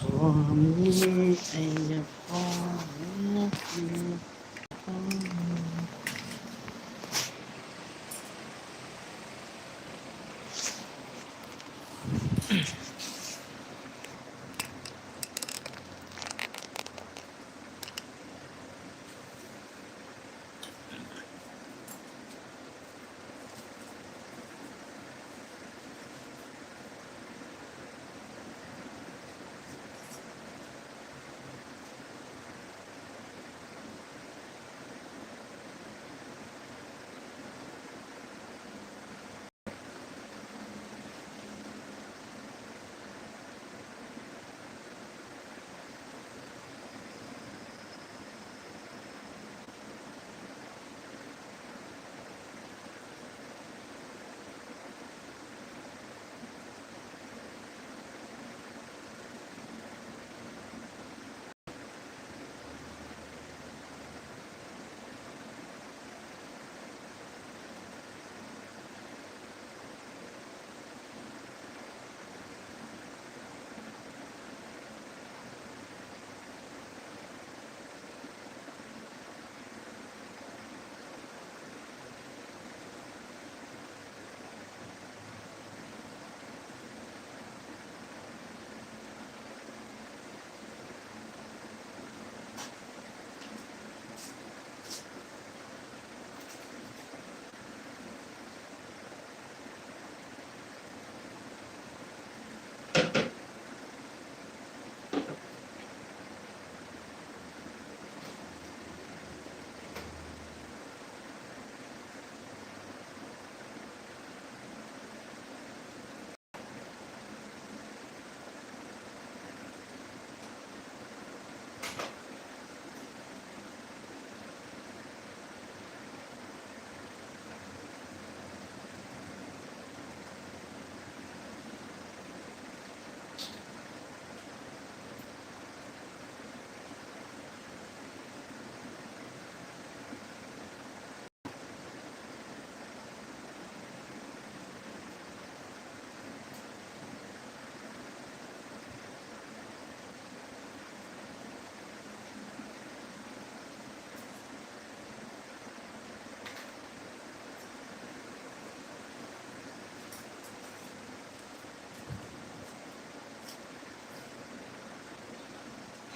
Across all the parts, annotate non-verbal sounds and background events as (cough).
佛弥，哎呀，佛弥。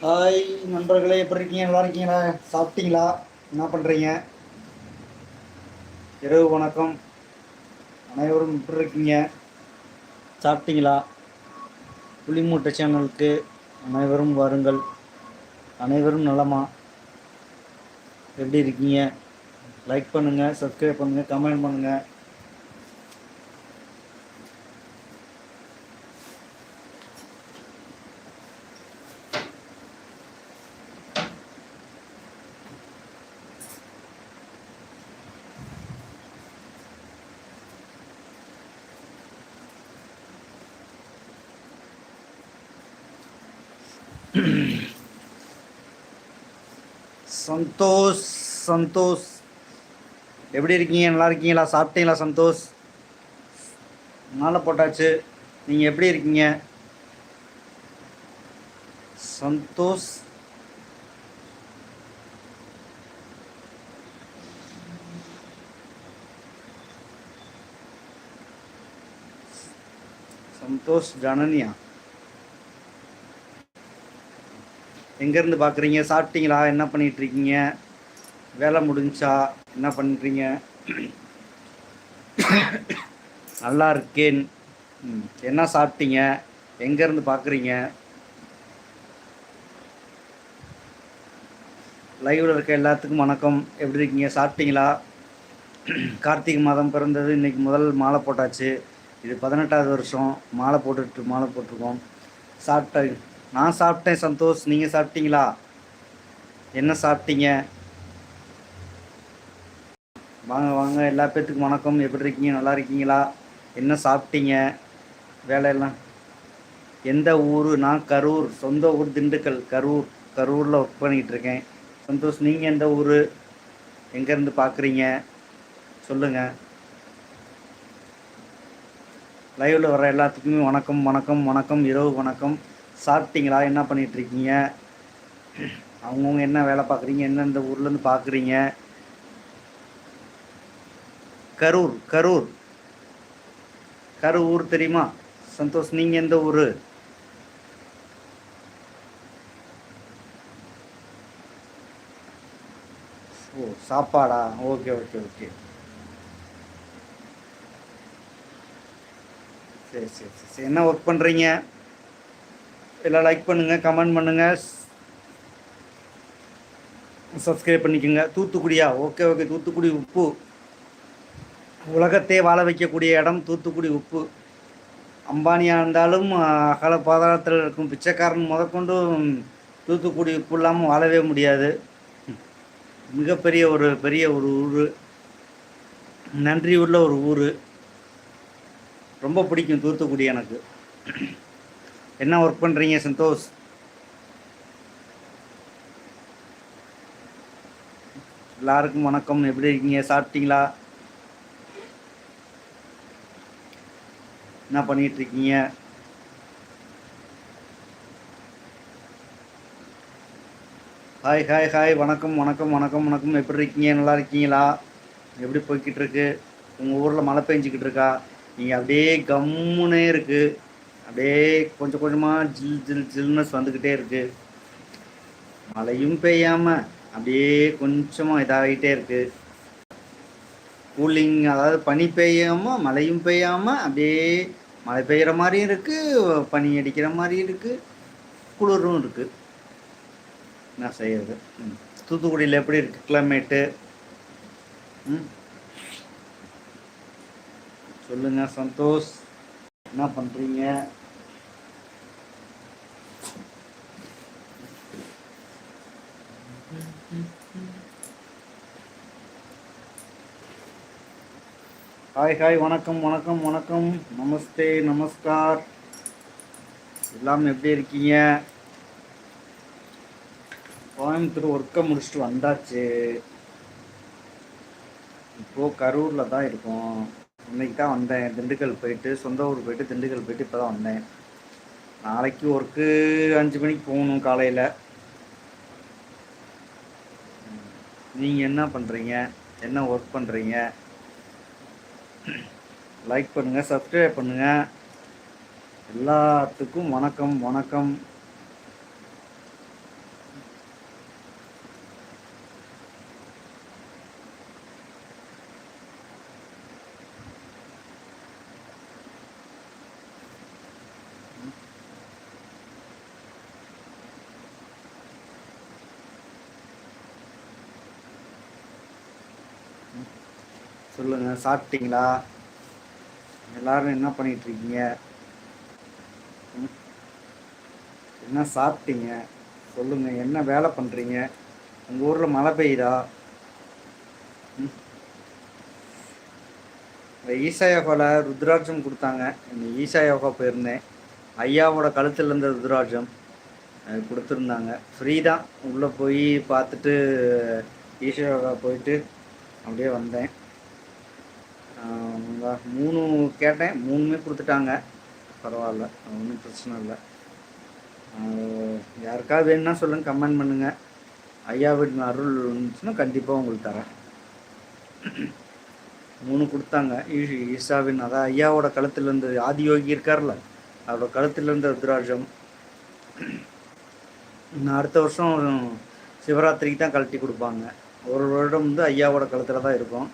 hi நண்பர்களே எப்படி இருக்கீங்க? நல்லா இருக்கீங்களா? சாப்பிட்டீங்களா? என்ன பண்ணுறீங்க இரவு வணக்கம். அனைவரும் எப்படி இருக்கீங்க? சாப்பிட்டீங்களா? புளிமூட்டை சேனலுக்கு அனைவரும் வாருங்கள். அனைவரும் நலமா? எப்படி இருக்கீங்க? லைக் பண்ணுங்கள் சப்ஸ்கிரைப் பண்ணுங்கள் கமெண்ட் பண்ணுங்கள் சந்தோஷ் சந்தோஷ். எப்படி இருக்கீங்க? நல்லா இருக்கீங்களா? சாப்பிட்டீங்களா சந்தோஷ்? மாலை போட்டாச்சு. நீங்கள் எப்படி இருக்கீங்க? சந்தோஷ். சந்தோஷ் ஜனனியா? எங்கேருந்து பார்க்குறீங்க? சாப்பிட்டீங்களா? என்ன பண்ணிகிட்ருக்கீங்க? வேலை முடிஞ்சா என்ன பண்ணுறீங்க? நல்லா இருக்கேன். என்ன சாப்பிட்டீங்க? எங்கேருந்து பார்க்குறீங்க? லைவில் இருக்க எல்லாத்துக்கும் வணக்கம். எப்படி இருக்கீங்க? சாப்பிட்டீங்களா? கார்த்திகை மாதம் பிறந்தது. இன்றைக்கி முதல் மாலை போட்டாச்சு. இது பதினெட்டாவது வருஷம். மாலை போட்டுட்டு மாலை போட்டிருக்கோம். சாப்பிட்ட நான் சாப்பிட்டேன் சந்தோஷ். நீங்கள் சாப்பிட்டீங்களா? என்ன சாப்பிட்டீங்க? வாங்க வாங்க. எல்லா பேர்த்துக்கும் வணக்கம். எப்படி இருக்கீங்க? நல்லா இருக்கீங்களா? என்ன சாப்பிட்டீங்க? வேலையெல்லாம்? எந்த ஊர்? நான் கரூர். சொந்த ஊர் திண்டுக்கல். கரூர். கரூரில் ஒர்க் பண்ணிக்கிட்டு இருக்கேன். சந்தோஷ் நீங்கள் எந்த ஊர்? எங்கேருந்து பார்க்குறீங்க சொல்லுங்கள் லைவில் வர எல்லாத்துக்குமே வணக்கம் வணக்கம் வணக்கம். இரவு வணக்கம். சாப்பிட்டீங்களா? என்ன பண்ணிகிட்ருக்கீங்க அவங்கவுங்க என்ன வேலை பார்க்குறீங்க? எந்தெந்த ஊர்லேருந்து பார்க்குறீங்க? கரூர் கரூர். கரூர் தெரியுமா? சந்தோஷ் நீங்கள் எந்த ஊர்? ஓ சாப்பாடா? Okay okay okay. சரி சரி சரி சரி. என்ன ஒர்க் பண்ணுறீங்க எல்லாம் லைக் பண்ணுங்கள் கமெண்ட் பண்ணுங்கள் சப்ஸ்கிரைப் பண்ணிக்கோங்க. தூத்துக்குடியா? ஓகே ஓகே தூத்துக்குடி உப்பு. உலகத்தை வாழ வைக்கக்கூடிய இடம் தூத்துக்குடி உப்பு. அம்பானியாக இருந்தாலும் அகல பாதாளத்தில் இருக்கும் பிச்சைக்காரன் முதற்கொண்டும் தூத்துக்குடி உப்பு இல்லாமல் வாழவே முடியாது. மிகப்பெரிய ஒரு பெரிய ஒரு ஊர். நன்றி உள்ள ஒரு ஊர். ரொம்ப பிடிக்கும் தூத்துக்குடி எனக்கு. என்ன ஒர்க் பண்ணுறீங்க சந்தோஷ்? எல்லாருக்கும் வணக்கம். எப்படி இருக்கீங்க? சாப்பிட்டீங்களா? என்ன பண்ணிட்டு இருக்கீங்க? ஹாய் ஹாய் ஹாய் வணக்கம் வணக்கம் வணக்கம் வணக்கம். எப்படி இருக்கீங்க? நல்லா இருக்கீங்களா? எப்படி போய்கிட்டு இருக்கு? உங்கள் ஊரில் மழை பெஞ்சிக்கிட்டு இருக்கா? நீங்கள் அப்படியே கம்முனே இருக்குது அப்படியே கொஞ்சம் கொஞ்சமாக ஜில் ஜில் ஜில்னஸ் வந்துக்கிட்டே இருக்குது மழையும் பெய்யாமல் அப்படியே கொஞ்சமாக இதாகிட்டே இருக்குது கூலிங் அதாவது பனி பெய்யாமல் மழையும் பெய்யாமல் அப்படியே மழை பெய்கிற மாதிரியும் இருக்குது பனி அடிக்கிற மாதிரியும் இருக்குது குளிரும் இருக்குது என்ன செய்யறது? தூத்துக்குடியில் எப்படி இருக்குது கிளைமேட்டு ம். சொல்லுங்கள் சந்தோஷ். என்ன பண்ணுறீங்க ஹாய் ஹாய் வணக்கம் வணக்கம் வணக்கம். நமஸ்தே நமஸ்கார். எல்லாம் எப்படி இருக்கீங்க? கோயம்புத்தூர் ஒர்க்கை முடிச்சுட்டு வந்தாச்சு. இப்போது கரூரில் தான் இருக்கோம். இன்றைக்கி தான் வந்தேன். திண்டுக்கல் போயிட்டு சொந்த ஊர் போயிட்டு திண்டுக்கல் போயிட்டு இப்போ தான் வந்தேன். நாளைக்கு ஒர்க்கு அஞ்சு மணிக்கு போகணும் காலையில். நீங்கள் என்ன பண்ணுறீங்க என்ன ஒர்க் பண்ணுறீங்க லைக் பண்ணுங்கள் சப்ஸ்கிரைப் பண்ணுங்கள் எல்லாத்துக்கும் வணக்கம் வணக்கம் சொல்லுங்கள் சாப்பிட்டீங்களா? எல்லாரும் என்ன பண்ணிட்டு இருக்கீங்க ம்? என்ன சாப்பிட்டீங்க? சொல்லுங்கள் என்ன வேலை பண்ணுறீங்க உங்கள் ஊரில் மழை பெய்யுதா? ம்? இந்த ஈசா யோகாவில் ருத்ராட்சம் கொடுத்தாங்க. இந்த ஈசா யோகா போயிருந்தேன். ஐயாவோட கழுத்தில் இருந்த ருத்ராட்சம் கொடுத்துருந்தாங்க. ஃப்ரீ தான். உள்ளே போய் பார்த்துட்டு ஈசா யோகா போயிட்டு அப்படியே வந்தேன். மூணு கேட்டேன் மூணுமே கொடுத்துட்டாங்க. பரவாயில்ல ஒன்றும் பிரச்சனை இல்லை. யாருக்காவது வேணும்னா சொல்லுங்கள் கமெண்ட் பண்ணுங்கள் ஐயா வீட்டு அருள் இருந்துச்சுன்னா கண்டிப்பாக உங்களுக்கு தரேன். மூணு கொடுத்தாங்க. ஈஷாவின் அதான் ஐயாவோட கழுத்துல இருந்து ஆதியோகி இருக்கார்ல அவரோட கழுத்துல இருந்த ருத்ராஜம் அடுத்த வருஷம் சிவராத்திரிக்கு தான் கழட்டி கொடுப்பாங்க. ஒரு வருடம் வந்து ஐயாவோட கழுத்தில் தான் இருக்கும்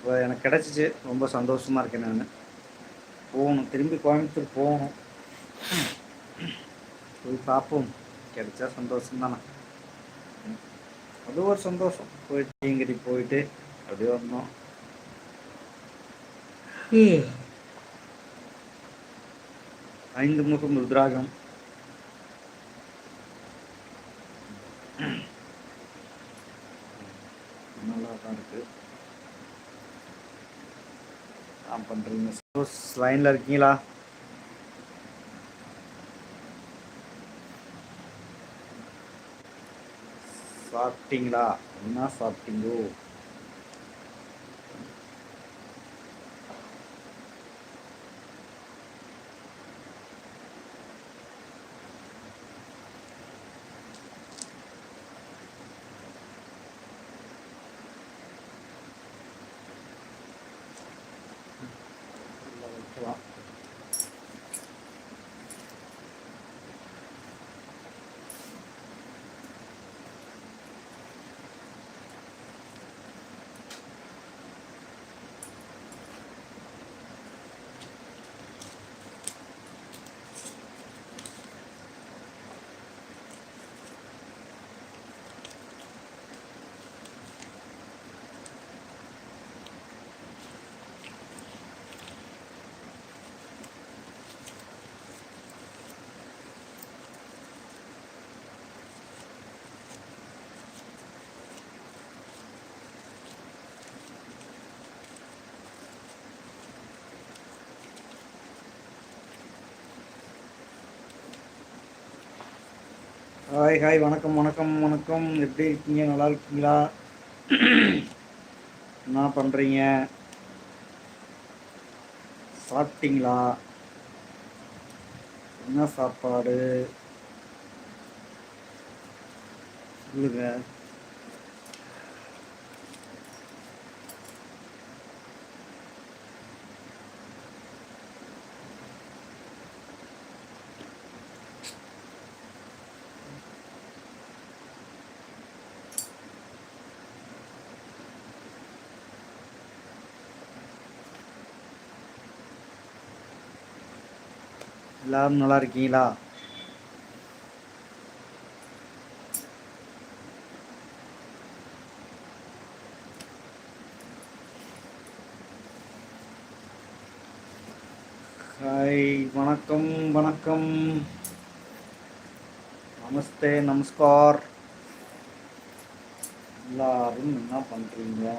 இப்போ எனக்கு கிடச்சிச்சு. ரொம்ப சந்தோஷமாக இருக்கேன் நான். போகணும். திரும்பி கோயம்புத்தூர் போகணும். போய் பார்ப்போம். கிடைச்சா சந்தோஷம் தானே அது ஒரு சந்தோஷம். போயிட்டு நீங்கடி போயிட்டு அப்படியே வந்தோம். ஐந்து முகம் ருத்ராகம் நல்லா தான் இருக்கு ஆ பண்ணுறீங்க சப்போஸ் லைனில் இருக்கீங்களா? சாப்பிட்டீங்களா? என்ன சாப்பிட்டீங்களோ ஹாய் ஹாய் வணக்கம் வணக்கம் வணக்கம். எப்படி இருக்கீங்க? நல்லா இருக்கீங்களா? என்ன பண்ணுறீங்க சாப்பிட்டீங்களா? என்ன சாப்பாடு? சொல்லுங்கள் எல்லாரும் நல்லா இருக்கீங்களா? ஹாய் வணக்கம் வணக்கம். நமஸ்தே நமஸ்கார். எல்லாரும் என்ன பண்றீங்க?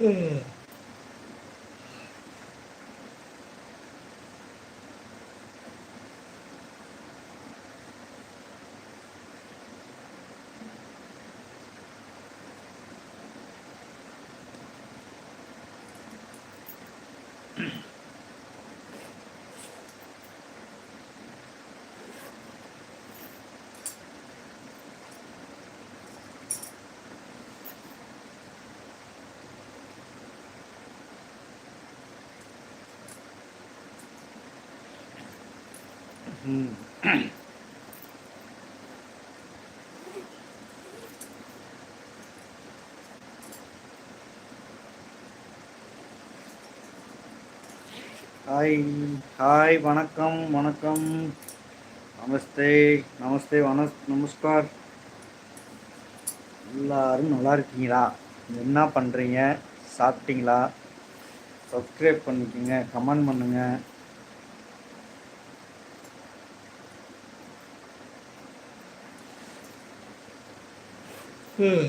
ம் (clears throat) ஹாய் ஹாய் வணக்கம் வணக்கம். நமஸ்தே நமஸ்தே வன நமஸ்கார். எல்லாரும் நல்லா இருக்கீங்களா? என்ன பண்ணுறீங்க சாப்பிட்டீங்களா? சப்ஸ்கிரைப் பண்ணிக்கோங்க கமெண்ட் பண்ணுங்கள் ம்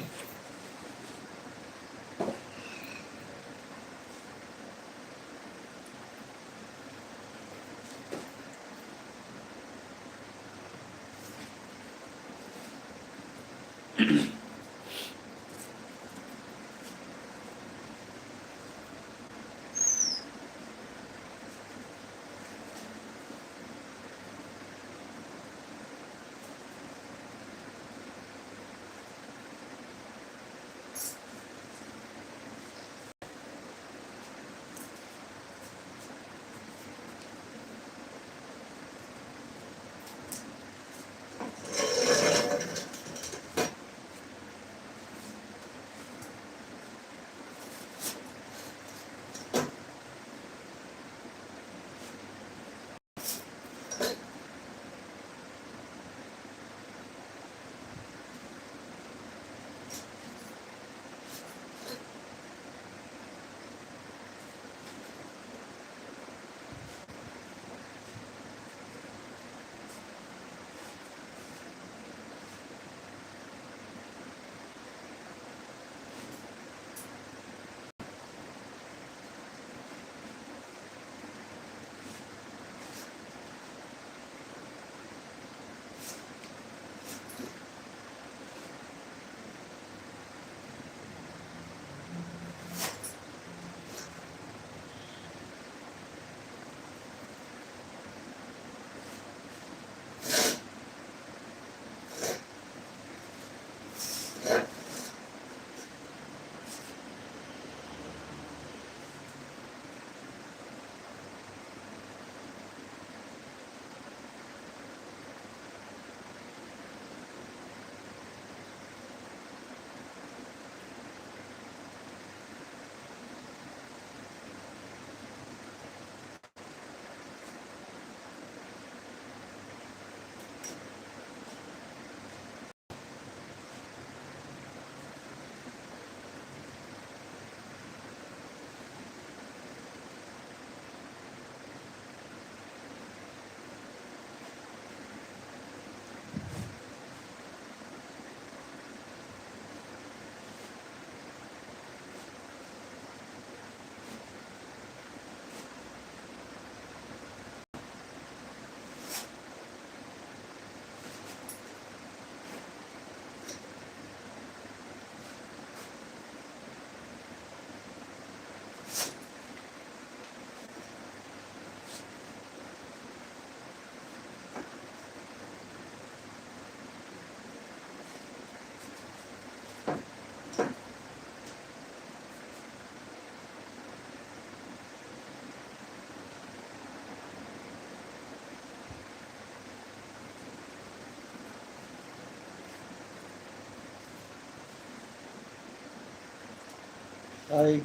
ஹாய்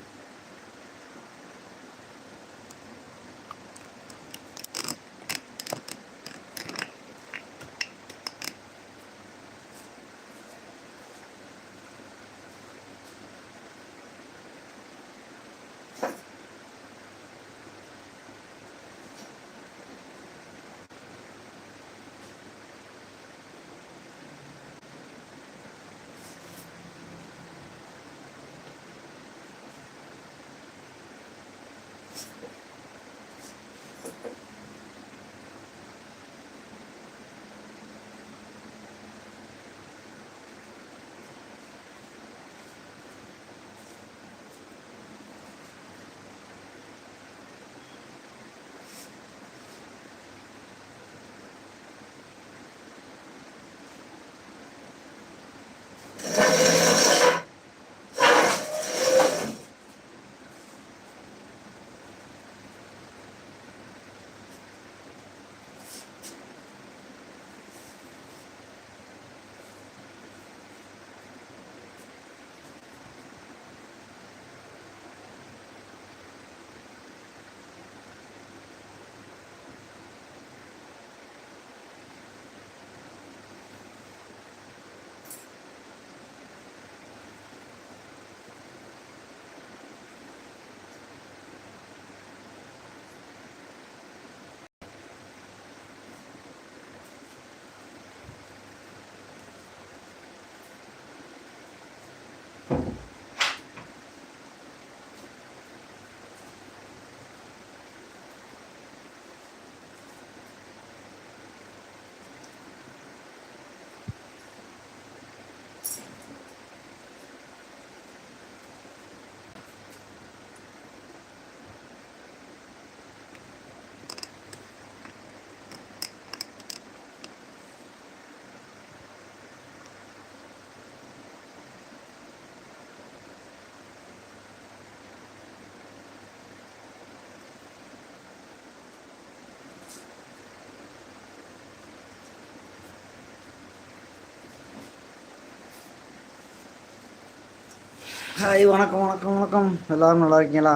ஹாய் வணக்கம் வணக்கம் வணக்கம். எல்லாரும் நல்லா இருக்கீங்களா?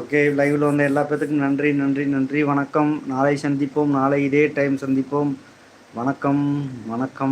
ஓகே லைவில் வந்த எல்லா பேத்துக்கும் நன்றி நன்றி நன்றி. வணக்கம். நாளை சந்திப்போம். நாளை இதே டைம் சந்திப்போம். வணக்கம் வணக்கம்.